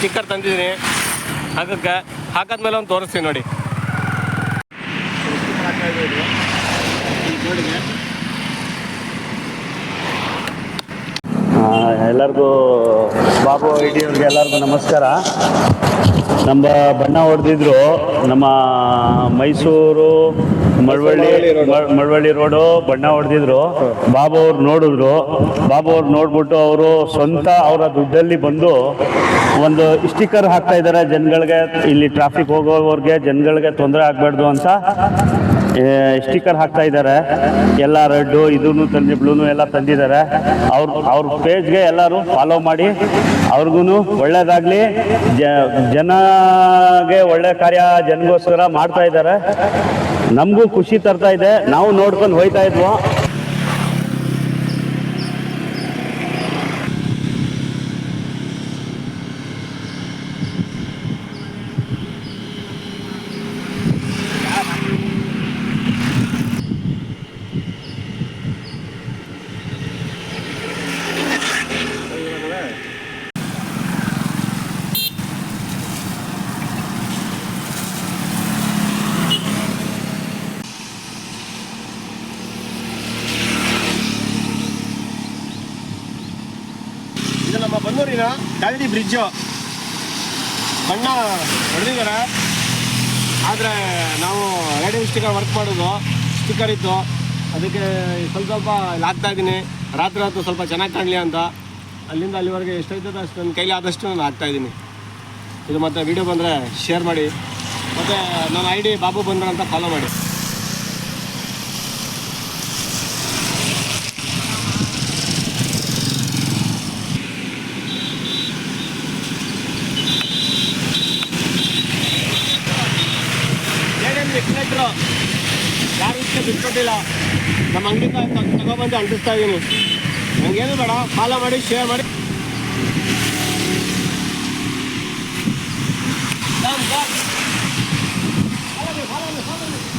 Sticker ತಂದಿದ್ದೀನಿ. ಹಾಕಕ್ಕೆ ಹಾಕಾದ್ಮೇಲೆ ಒಂದು ತೋರಿಸ್ತೀನಿ ನೋಡಿ. ಎಲ್ಲರಿಗೂ ಬಾಬು ಐಡಿ ಅವ್ರಿಗೆ ಎಲ್ಲರಿಗೂ ನಮಸ್ಕಾರ. ನಮ್ಮ ಬಣ್ಣ ಹೊಡೆದಿದ್ರು ನಮ್ಮ ಮೈಸೂರು ಮಳವಳ್ಳಿ ಮಳವಳ್ಳಿ ರೋಡು ಬಣ್ಣ ಹೊಡೆದಿದ್ರು. ಬಾಬು ಅವ್ರು ನೋಡಿದ್ರು. ಬಾಬು ಅವ್ರು ನೋಡ್ಬಿಟ್ಟು ಅವರು ಸ್ವಂತ ಅವರ ದುಡ್ಡಲ್ಲಿ ಬಂದು ಒಂದು ಸ್ಟಿಕ್ಕರ್ ಹಾಕ್ತಾ ಇದ್ದಾರೆ ಜನಗಳಿಗೆ ಇಲ್ಲಿ ಟ್ರಾಫಿಕ್ ಹೋಗೋವ್ರಿಗೆ ಜನಗಳಿಗೆ ತೊಂದರೆ ಆಗಬಾರ್ದು ಅಂತ ಸ್ಟಿಕ್ಕರ್ ಹಾಕ್ತಾ ಇದ್ದಾರೆ ಎಲ್ಲ ರೆಡ್ಡು ಇದೂ ತಂದು, ಬ್ಲೂನು ಎಲ್ಲ ತಂದಿದ್ದಾರೆ ಅವ್ರ ಅವ್ರ ಪೇಜ್ಗೆ ಎಲ್ಲರೂ ಫಾಲೋ ಮಾಡಿ ಅವ್ರಿಗೂ ಒಳ್ಳೇದಾಗಲಿ. ಜನಗೆ ಒಳ್ಳೆ ಕಾರ್ಯ, ಜನಗೋಸ್ಕರ ಮಾಡ್ತಾ ಇದ್ದಾರೆ ನಮಗೂ ಖುಷಿ ತರ್ತಾ ಇದೆ. ನಾವು ನೋಡ್ಕೊಂಡು ಹೋಯ್ತಾ ಇದ್ವು. ಇದು ನಮ್ಮ ಬ್ರಿಡ್ಜ್. ಬಣ್ಣ ಹೊಡೆದಿದ್ದಾರೆ. ಆದರೆ ನಾವು ರೇಡಿಯೋ ಸ್ಟಿಕ್ಕರ್ ವರ್ಕ್ ಮಾಡೋದು ಸ್ಟಿಕ್ಕರ್ ಇತ್ತು ಅದಕ್ಕೆ ಸ್ವಲ್ಪ ಸ್ವಲ್ಪ ಹಾಕ್ತಾ ಇದ್ದೀನಿ. ರಾತ್ರಿ ಹೊತ್ತು ಸ್ವಲ್ಪ ಚೆನ್ನಾಗಿ ಕಾಣಲಿ ಅಂತ. ಅಲ್ಲಿಂದ ಅಲ್ಲಿವರೆಗೆ ಎಷ್ಟೈತದ ಅಷ್ಟು ನನ್ನ ಕೈಲಿ ಆದಷ್ಟು ನಾನು ಹಾಕ್ತಾ ಇದ್ದೀನಿ. ಇದು ಮತ್ತು ವಿಡಿಯೋ ಬಂದರೆ ಶೇರ್ ಮಾಡಿ. ಮತ್ತು ನನ್ನ ಐ ಡಿ ಬಾಬು ಬಂದ್ರ ಅಂತ ಫಾಲೋ ಮಾಡಿ. ಬಿಟ್ಕೊಟ್ಟಿಲ್ಲ ನಮ್ಮ ಅಂಗಡಿಯಿಂದ ತ- ತಗೊಬಂದು ಅಂಟಿಸ್ತಾ ಇದ್ದೀನಿ ನನಗೇನು ಬೇಡ ಫಾಲೋ ಮಾಡಿ ಶೇರ್ ಮಾಡಿ Done, done. Follow me, follow me, follow me.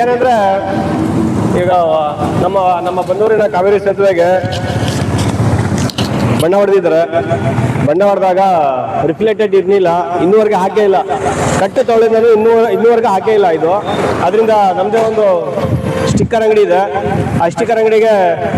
ಇದೇನಂದ್ರೆ ಈಗ ನಮ್ಮ ನಮ್ಮ ಬಂದೂರಿನ ಕಾವೇರಿ ಸೇತುವೆಗೆ ಬಣ್ಣ ಹೊಡೆದಿದ್ದಾರೆ. ಬಣ್ಣ ಹೊಡೆದಾಗ ರಿಫ್ಲೆಕ್ಟೆಡ್ ಇರಲಿಲ್ಲ, ಇನ್ನೂವರೆಗೆ ಹಾಕೇ ಇಲ್ಲ. ಕಟ್ಟು ತೊಳೆದ ಇನ್ನೂ ಇನ್ನೂವರೆಗೆ ಹಾಕೇ ಇಲ್ಲ ಇದು. ಅದರಿಂದ ನಮ್ಮದೇ ಒಂದು ಸ್ಟಿಕ್ಕರ್ ಅಂಗಡಿ ಇದೆ. ಆ ಸ್ಟಿಕ್ಕರ್ ಅಂಗಡಿಗೆ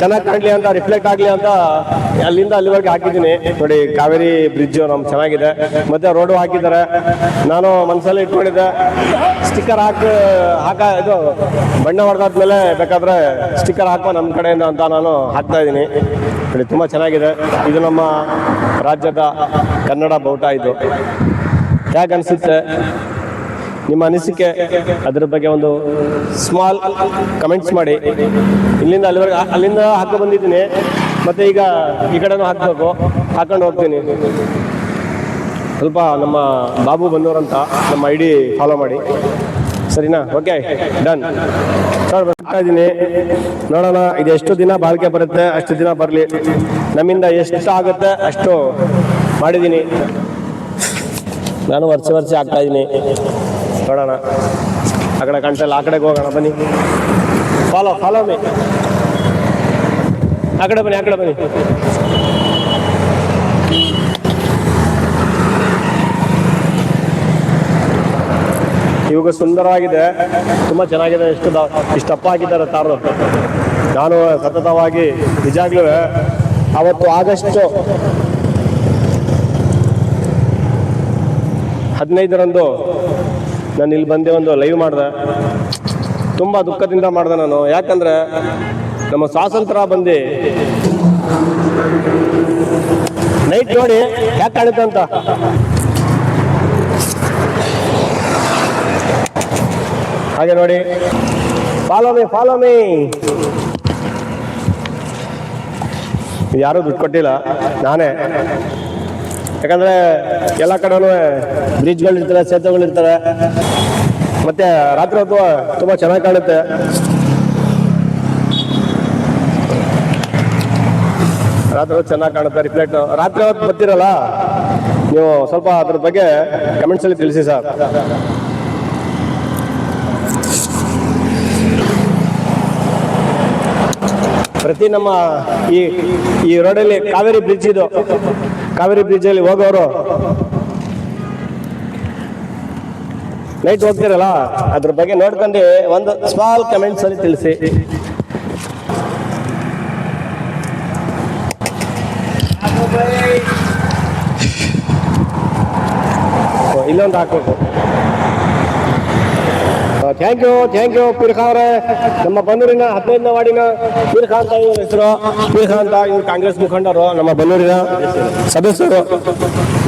ಚೆನ್ನಾಗಿ ಕಾಣಲಿ ಅಂತ, ರಿಫ್ಲೆಕ್ಟ್ ಆಗಲಿ ಅಂತ ಅಲ್ಲಿಂದ ಅಲ್ಲಿವರೆಗೆ ಹಾಕಿದ್ದೀನಿ. ನೋಡಿ, ಕಾವೇರಿ ಬ್ರಿಡ್ಜ್ ನಮ್ಮ ಚೆನ್ನಾಗಿದೆ. ಮತ್ತೆ ರೋಡು ಹಾಕಿದ್ದಾರೆ. ನಾನು ಮನಸ್ಸಲ್ಲಿ ಇಟ್ಕೊಂಡಿದ್ದೆ. ಸ್ಟಿಕ್ಕರ್ ಹಾಕಿ ಹಾಕ ಇದು ಬಣ್ಣ ಹೊಡೆದಾದ್ಮೇಲೆ ಬೇಕಾದ್ರೆ ಸ್ಟಿಕ್ಕರ್ ಹಾಕೋ ನಮ್ಮ ಕಡೆಯಿಂದ ಅಂತ ನಾನು ಹಾಕ್ತಾ ಇದ್ದೀನಿ. ನೋಡಿ, ತುಂಬ ಚೆನ್ನಾಗಿದೆ. ಇದು ನಮ್ಮ ರಾಜ್ಯದ ಕನ್ನಡ ಬೌಟ ಇದು. ಹೇಗನ್ಸುತ್ತೆ ಅನಿಸುತ್ತೆ? ನಿಮ್ಮ ಅನಿಸಿಕೆ ಅದ್ರ ಬಗ್ಗೆ ಒಂದು ಸ್ಮಾಲ್ ಕಮೆಂಟ್ಸ್ ಮಾಡಿ. ಇಲ್ಲಿಂದ ಅಲ್ಲಿವರೆಗೆ, ಅಲ್ಲಿಂದ ಹಾಕೋ ಬಂದಿದ್ದೀನಿ. ಮತ್ತೆ ಈಗ ಈ ಕಡೆನೂ ಹಾಕಬೇಕು. ಹಾಕೊಂಡು ಹೋಗ್ತೀನಿ. ಸ್ವಲ್ಪ ನಮ್ಮ ಬಾಬು ಬಂದವರಂತ ನಮ್ಮ ಐ ಡಿ ಫಾಲೋ ಮಾಡಿ. ಸರಿನಾ? ಓಕೆ ಡನ್ ಸರ್, ಬರ್ತಾ ಇದ್ದೀನಿ. ನೋಡೋಣ, ಇದು ಎಷ್ಟು ದಿನ ಬಾಳಿಕೆ ಬರುತ್ತೆ, ಅಷ್ಟು ದಿನ ಬರಲಿ. ನಮ್ಮಿಂದ ಎಷ್ಟು ಆಗುತ್ತೆ ಅಷ್ಟು ಮಾಡಿದ್ದೀನಿ. ನಾನು ವರ್ಷ ವರ್ಷ ಆಗ್ತಾ ಇದ್ದೀನಿ. ನೋಡೋಣ. ಆ ಕಡೆ ಕಂಟಲ್ಲ ಆ ಕಡೆಗೆ ಹೋಗೋಣ, ಬನ್ನಿ. ಫಾಲೋ ಫಾಲೋ ಮೀ ಆ ಕಡೆ ಬನ್ನಿ, ಆ ಕಡೆ ಬನ್ನಿ. ಇವಾಗ ಸುಂದರವಾಗಿದೆ. ತುಂಬ ಚೆನ್ನಾಗಿದೆ. ಎಷ್ಟು ಇಷ್ಟಪ್ಪ ಆಗಿದ್ದಾರೆ ತಾರು. ನಾನು ಸತತವಾಗಿ ನಿಜಾಗ್ಲೂ ಅವತ್ತು ಆಗಸ್ಟ್ ಹದಿನೈದರಂದು ನಾನು ಇಲ್ಲಿ ಬಂದೆ ಒಂದು ಲೈವ್ ಮಾಡಿದೆ. ತುಂಬ ದುಃಖದಿಂದ ಮಾಡಿದೆ ನಾನು. ಯಾಕಂದರೆ ನಮ್ಮ ಸ್ವಾತಂತ್ರ್ಯ ಬಂದು ನೈಟ್ ನೋಡಿ ಯಾಕೆ ಕಾಣುತ್ತೆ ಅಂತ. ಹಾಗೆ ನೋಡಿ. ಫಾಲೋ ಮೇ ಫಾಲೋ ಮೀ ಯಾರೂ ದುಡ್ಡು ಕೊಟ್ಟಿಲ್ಲ, ನಾನೇ. ಯಾಕಂದ್ರೆ ಎಲ್ಲ ಕಡೆನೂ ಸೇತುವೆಗಳು ಇರ್ತಾರೆ ಮತ್ತೆ ರಾತ್ರಿ ಹೊತ್ತು ತುಂಬ ಚೆನ್ನಾಗಿ ಕಾಣುತ್ತೆ. ರಾತ್ರಿ ಹೊತ್ತು ಚೆನ್ನಾಗಿ ಕಾಣುತ್ತೆ ರಿಫ್ಲೆಕ್ಟ್ ರಾತ್ರಿ ಹೊತ್ತು ಬರ್ತೀರಲ್ಲ? ನೀವು ಸ್ವಲ್ಪ ಅದ್ರ ಬಗ್ಗೆ ಕಮೆಂಟ್ಸ್ ಅಲ್ಲಿ ತಿಳಿಸಿ ಸರ್. ಪ್ರತಿ ನಮ್ಮ ಈ ಈ ರೋಡಲ್ಲಿ ಕಾವೇರಿ ಬ್ರಿಡ್ಜ್ ಇದು. ಕಾವೇರಿ ಬ್ರಿಡ್ಜ್ ಅಲ್ಲಿ ಹೋಗೋರು. ನೈಟ್ ಹೋಗ್ತಿರಲ್ಲ, ಅದ್ರ ಬಗ್ಗೆ ನೋಡ್ಕೊಂಡು ಒಂದು ಸ್ಮಾಲ್ ಕಮೆಂಟ್ಸ್ ಅಲ್ಲಿ ತಿಳಿಸಿ. ಇಲ್ಲೊಂದು ಹಾಕ್ಬೇಕು. Thank you thank you Peer Khan ಅವರೇ ನಮ್ಮ ಬನ್ನೂರಿನ ಹದಿನೈದನೇ ವಾರ್ಡಿನ ಪೀರ್ಖಾ ಅಂತ ಇವ್ರ ಹೆಸರು. ಪೀರ್ಖಾ ಅಂತ ಇವರು ಕಾಂಗ್ರೆಸ್ ಮುಖಂಡರು, ನಮ್ಮ ಬನ್ನೂರಿನ ಸದಸ್ಯರು.